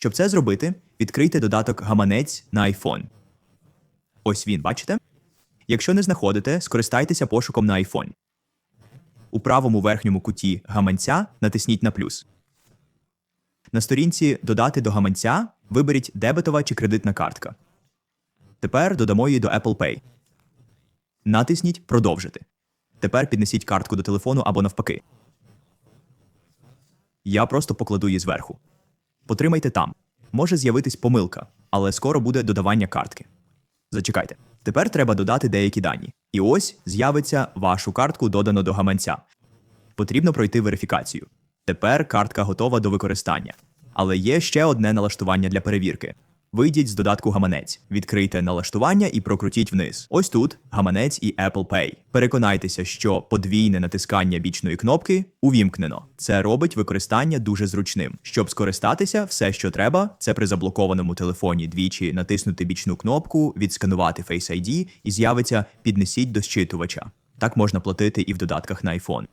Щоб це зробити, відкрийте додаток Гаманець на iPhone. Ось він, бачите? Якщо не знаходите, скористайтеся пошуком на iPhone. У правому верхньому куті гаманця натисніть на плюс. На сторінці Додати до гаманця виберіть дебетова чи кредитна картка. Тепер додамо її до Apple Pay. Натисніть Продовжити. Тепер піднесіть картку до телефону або навпаки. Я просто покладу її зверху. Потримайте там. Може з'явитись помилка, але скоро буде додавання картки. Зачекайте. Тепер треба додати деякі дані. І ось з'явиться вашу картку додано до гаманця. Потрібно пройти верифікацію. Тепер картка готова до використання. Але є ще одне налаштування для перевірки. Вийдіть з додатку гаманець, відкрийте налаштування і прокрутіть вниз. Ось тут гаманець і Apple Pay. Переконайтеся, що подвійне натискання бічної кнопки увімкнено. Це робить використання дуже зручним. Щоб скористатися, все, що треба, це при заблокованому телефоні двічі натиснути бічну кнопку, відсканувати Face ID і з'явиться піднесіть до щитувача. Так можна платити і в додатках на iPhone.